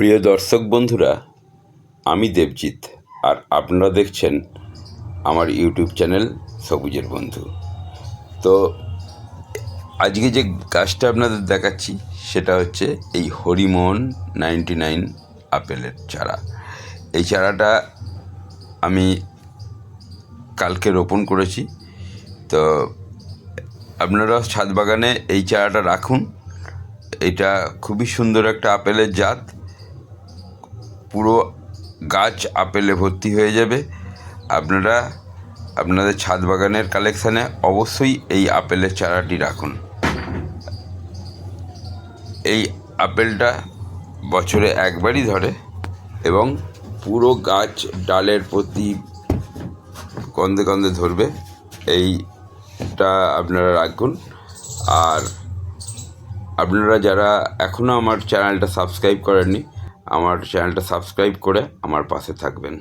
প্রিয় দর্শক বন্ধুরা, আমি দেবজিৎ আর আপনারা দেখছেন আমার ইউটিউব চ্যানেল সবুজের বন্ধু। তো আজকে যে গাছটা আপনাদের দেখাচ্ছি, সেটা হচ্ছে এই হরিমোহন নাইনটি নাইন আপেলের চারা। এই চারাটা আমি কালকে রোপণ করেছি। তো আপনারা ছাদ বাগানে এই চারাটা রাখুন। এটা খুবই সুন্দর একটা আপেলের জাত। পুরো গাছ আপেলে ভর্তি হয়ে যাবে। আপনারা আপনাদের ছাদ বাগানের কালেকশানে অবশ্যই এই আপেলের চারাটি রাখুন। এই আপেলটা বছরে একবারই ধরে এবং পুরো গাছ ডালের প্রতি কন্দে কন্দে ধরবে। এইটা আপনারা রাখুন। আর আপনারা যারা এখনও আমার চ্যানেলটা সাবস্ক্রাইব করেননি আমার চ্যানেলটা সাবস্ক্রাইব করে আমার পাশে থাকবেন।